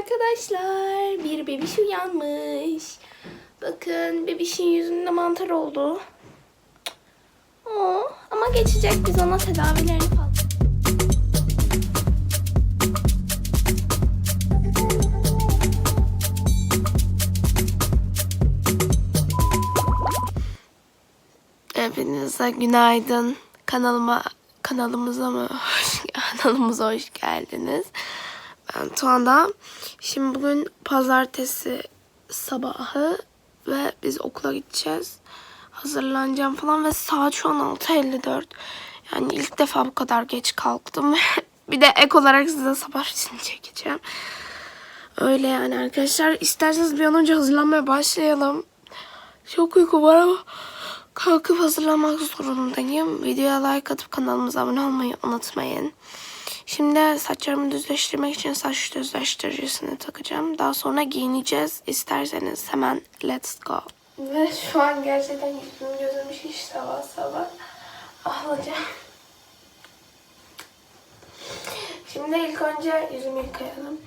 arkadaşlar. Bir bebiş uyanmış. Bakın bebişin yüzünde mantar oldu. Oo, ama geçecek biz ona tedavilerini falan. Hepinize günaydın. Kanalıma kanalımıza mı kanalımıza hoş geldiniz. Ben Tuana. Şimdi bugün pazartesi sabahı ve biz okula gideceğiz. Hazırlanacağım falan ve saat şu an 6.54. Yani ilk defa bu kadar geç kalktım. bir de ek olarak size sabah için çekeceğim. Öyle yani arkadaşlar. İsterseniz bir an önce hazırlanmaya başlayalım. Çok uyku var ama kalkıp hazırlanmak zorundayım. Videoya like atıp kanalımıza abone olmayı unutmayın. Şimdi saçlarımı düzleştirmek için saç düzleştiricisini takacağım. Daha sonra giyineceğiz. İsterseniz hemen let's go. Ve şu an gerçekten yüzüm gözüm şiş sabah sabah. Ağlayacağım. Şimdi ilk önce yüzümü yıkayalım.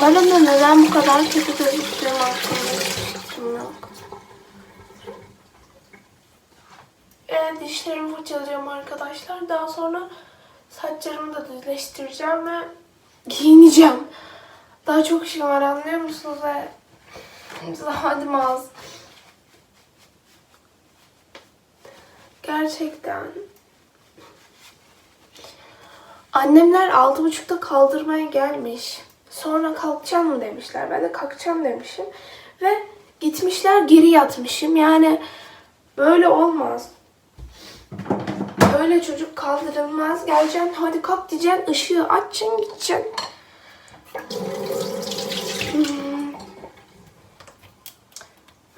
Kameramda neden bu kadar kötü gözüktüğüm hakkında hiçbir fikrim yok. Evet, dişlerimi fırçalayacağım arkadaşlar. Daha sonra saçlarımı da düzleştireceğim ve giyineceğim. Daha çok işim var anlıyor musunuz? Ve zahmetim az. Gerçekten. Annemler altı buçukta kaldırmaya gelmiş. Sonra kalkacağım mı demişler. Ben de kalkacağım demişim. Ve gitmişler geri yatmışım. Yani böyle olmaz. Böyle çocuk kaldırılmaz. Geleceksin hadi kalk diyeceksin. ışığı açacaksın gideceksin. Hmm.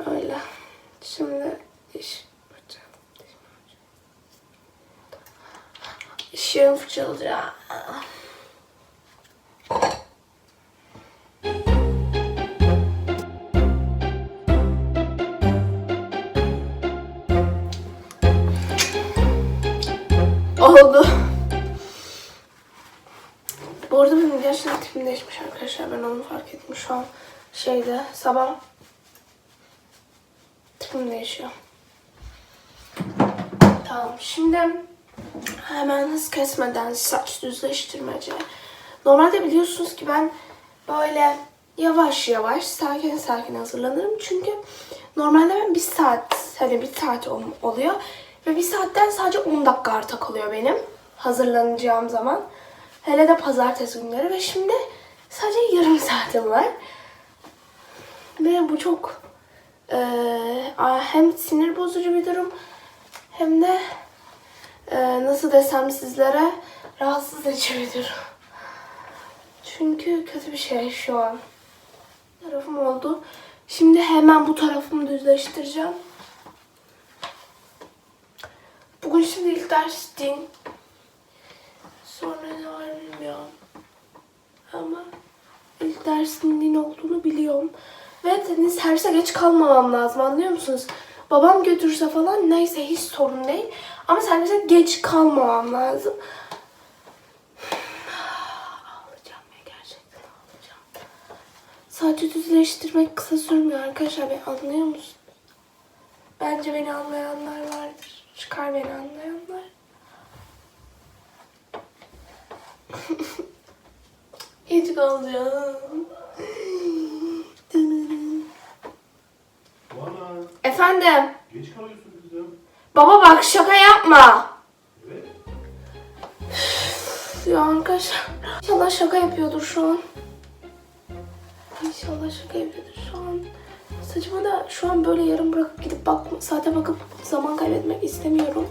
Öyle. Şimdi diş fırçalayacağım. Işığımı fırçalayacağım. Oldu. Bu arada benim gerçekten tipim değişmiş arkadaşlar. Ben onu fark ettim şu an şeyde sabah tipim değişiyor. Tamam şimdi hemen hız kesmeden saç düzleştirmece. Normalde biliyorsunuz ki ben böyle yavaş yavaş sakin sakin hazırlanırım. Çünkü normalde ben bir saat hani bir saat ol- oluyor. Ve bir saatten sadece 10 dakika arta kalıyor benim hazırlanacağım zaman. Hele de pazartesi günleri ve şimdi sadece yarım saatim var. Ve bu çok eee, hem sinir bozucu bir durum hem de eee, nasıl desem sizlere rahatsız edici bir durum. Çünkü kötü bir şey şu an. Tarafım oldu. Şimdi hemen bu tarafımı düzleştireceğim. Bugün şimdi ilk ders din. Sonra ne var bilmiyorum. Ama ilk dersin din olduğunu biliyorum. Ve deniz derse geç kalmamam lazım anlıyor musunuz? Babam götürse falan neyse hiç sorun değil. Ama servise geç kalmamam lazım. Ağlayacağım ya gerçekten ağlayacağım. Sadece düzleştirmek kısa sürmüyor arkadaşlar. Beni anlıyor musunuz? Bence beni anlayanlar vardır. Çıkar beni anlayanlar. Hiç kalacağım. Bana Efendim. geç kalıyorsun kızım. Baba bak şaka yapma. Evet. Ya arkadaşlar. İnşallah şaka yapıyordur şu an. İnşallah şaka yapıyordur şu an. Saçımı da şu an böyle yarım bırakıp gidip bak saate bakıp zaman kaybetmek istemiyorum.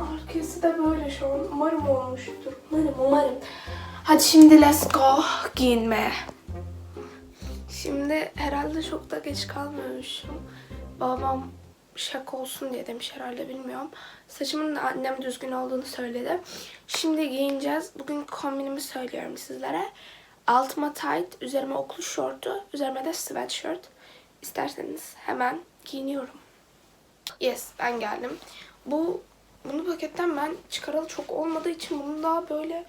Arkası da böyle şu an. Umarım olmuştur. Umarım umarım. Hadi şimdi let's go giyinmeye. Şimdi herhalde çok da geç kalmıyormuşum. Babam şaka olsun diye demiş herhalde bilmiyorum. Saçımın da annem düzgün olduğunu söyledi. Şimdi giyineceğiz. Bugün kombinimi söylüyorum sizlere. Altıma tight, üzerime okul şortu, üzerime de sweatshirt. İsterseniz hemen giyiniyorum. Yes, ben geldim. Bu bunu paketten ben çıkaralı çok olmadığı için bunun daha böyle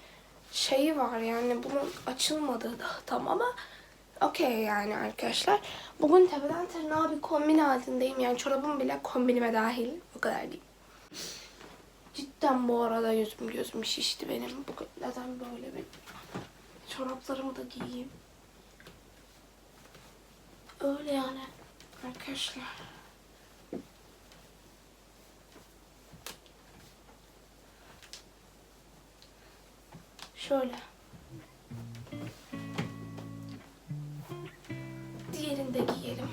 şeyi var yani bunun açılmadığı da tam ama okey yani arkadaşlar. Bugün tepeden tırnağa bir kombin halindeyim yani çorabım bile kombinime dahil. O kadar değil. Cidden bu arada yüzüm gözüm şişti benim. Bugün neden böyle bir çoraplarımı da giyeyim. Öyle yani arkadaşlar. Şöyle. Diğerini de giyelim.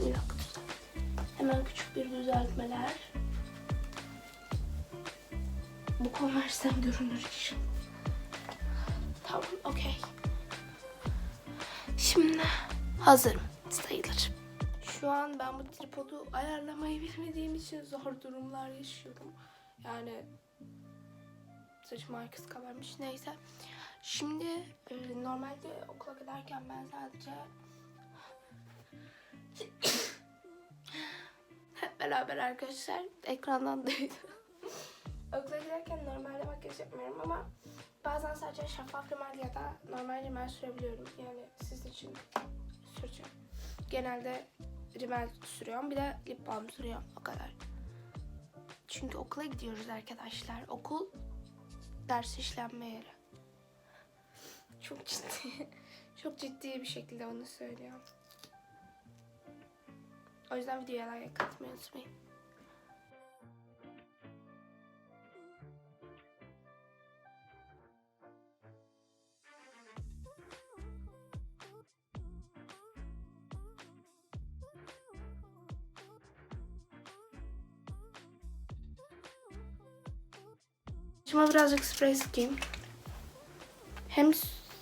Dakika. Hemen küçük bir düzeltmeler. Bu konversem görünür inşallah. Tamam, okey. Şimdi hazırım sayılır. Şu an ben bu tripodu ayarlamayı bilmediğim için zor durumlar yaşıyorum. Yani saçım arkası kabarmış neyse. Şimdi e, normalde okula giderken ben sadece hep beraber arkadaşlar ekrandan duydum. Okula giderken normalde makyaj yapmıyorum ama bazen sadece şeffaf rimel ya da normal rimel sürebiliyorum. Yani siz için süreceğim. Genelde rimel sürüyorum. Bir de lip balm sürüyorum. O kadar. Çünkü okula gidiyoruz arkadaşlar. Okul ders işlenme yeri. Çok ciddi. Çok ciddi bir şekilde onu söylüyorum. O yüzden videoya like atmayı unutmayın. Şimdi birazcık sprey sıkayım. Hem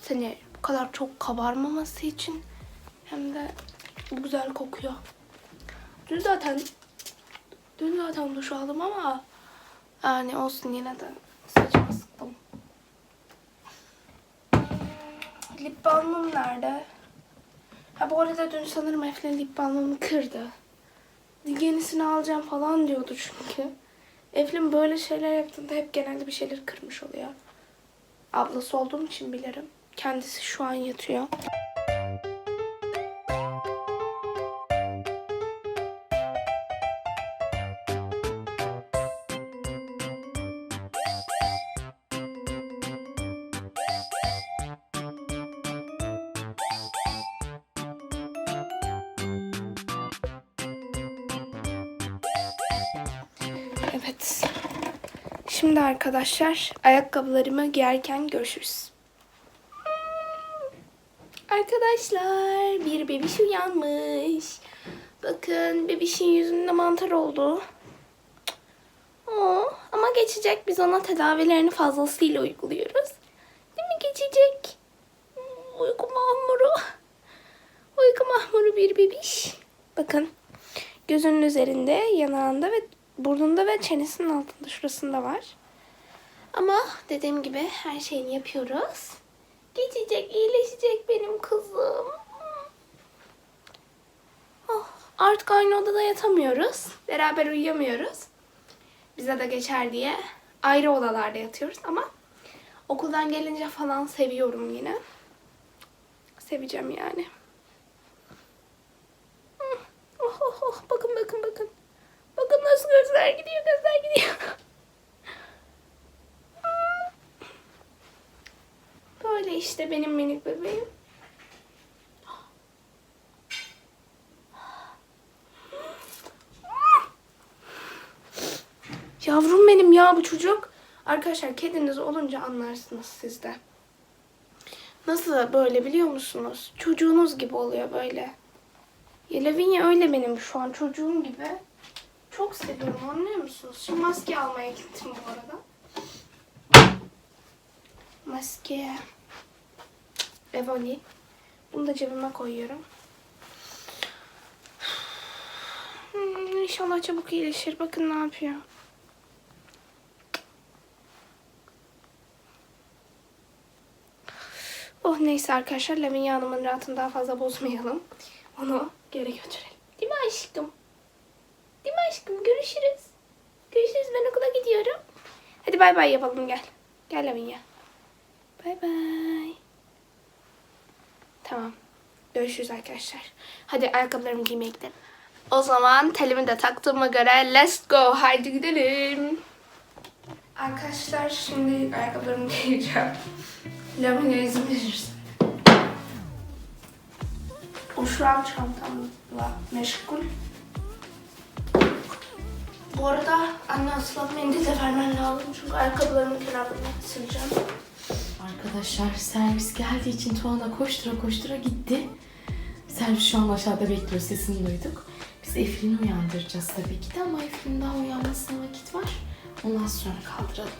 seni bu kadar çok kabarmaması için hem de bu güzel kokuyor. Dün zaten dün zaten duş aldım ama yani olsun yine de saçma sıktım. Lip balmım nerede? Ha bu arada dün sanırım Eflin lip balmımı kırdı. Yenisini alacağım falan diyordu çünkü. Eflin böyle şeyler yaptığında hep genelde bir şeyler kırmış oluyor. Ablası olduğum için bilirim. Kendisi şu an yatıyor. Evet. Şimdi arkadaşlar ayakkabılarımı giyerken görüşürüz. Arkadaşlar bir bebiş uyanmış. Bakın bebişin yüzünde mantar oldu. Oo, ama geçecek. Biz ona tedavilerini fazlasıyla uyguluyoruz. Değil mi geçecek? Hmm, Uyku mahmuru. Uyku mahmuru bir bebiş. Bakın gözünün üzerinde, yanağında ve burnunda ve çenesinin altında şurasında var. Ama dediğim gibi her şeyini yapıyoruz. Geçecek, iyileşecek benim kızım. Oh, artık aynı odada yatamıyoruz. Beraber uyuyamıyoruz. Bize de geçer diye ayrı odalarda yatıyoruz ama okuldan gelince falan seviyorum yine. Seveceğim yani. Hı, Oh, oh, oh. Bakın bakın bakın. Bakın nasıl gözler gidiyor gözler gidiyor. Böyle işte benim minik bebeğim. Yavrum benim ya bu çocuk. Arkadaşlar kediniz olunca anlarsınız siz de. Nasıl böyle biliyor musunuz? Çocuğunuz gibi oluyor böyle. Ya öyle benim şu an çocuğum gibi. Çok seviyorum anlıyor musunuz? Şimdi maske almaya gittim bu arada. Maske. Evoli. Bunu da cebime koyuyorum. Hmm. İnşallah çabuk iyileşir. Bakın ne yapıyor. Oh neyse arkadaşlar Lavinia Hanım'ın rahatını daha fazla bozmayalım. Onu geri götürelim. Değil mi aşkım? Aşkım? Görüşürüz. Görüşürüz ben okula gidiyorum. Hadi bay bay yapalım gel. Gel Lavinia. Bay bay. Tamam. Görüşürüz arkadaşlar. Hadi ayakkabılarımı giymeye gidelim. O zaman telimi de taktığıma göre let's go. Haydi gidelim. Arkadaşlar şimdi ayakkabılarımı giyeceğim. Lamine izin verirsin. O çantamla meşgul. Bu arada anne ıslak mendil de vermen lazım çünkü ayakkabılarımın kenarlarına sileceğim. Arkadaşlar servis geldiği için Tuana koştura koştura gitti. Servis şu an aşağıda bekliyor. Sesini duyduk. Biz Eflin'i uyandıracağız tabii ki de ama Eflin'in daha uyanmasına vakit var. Ondan sonra kaldıralım.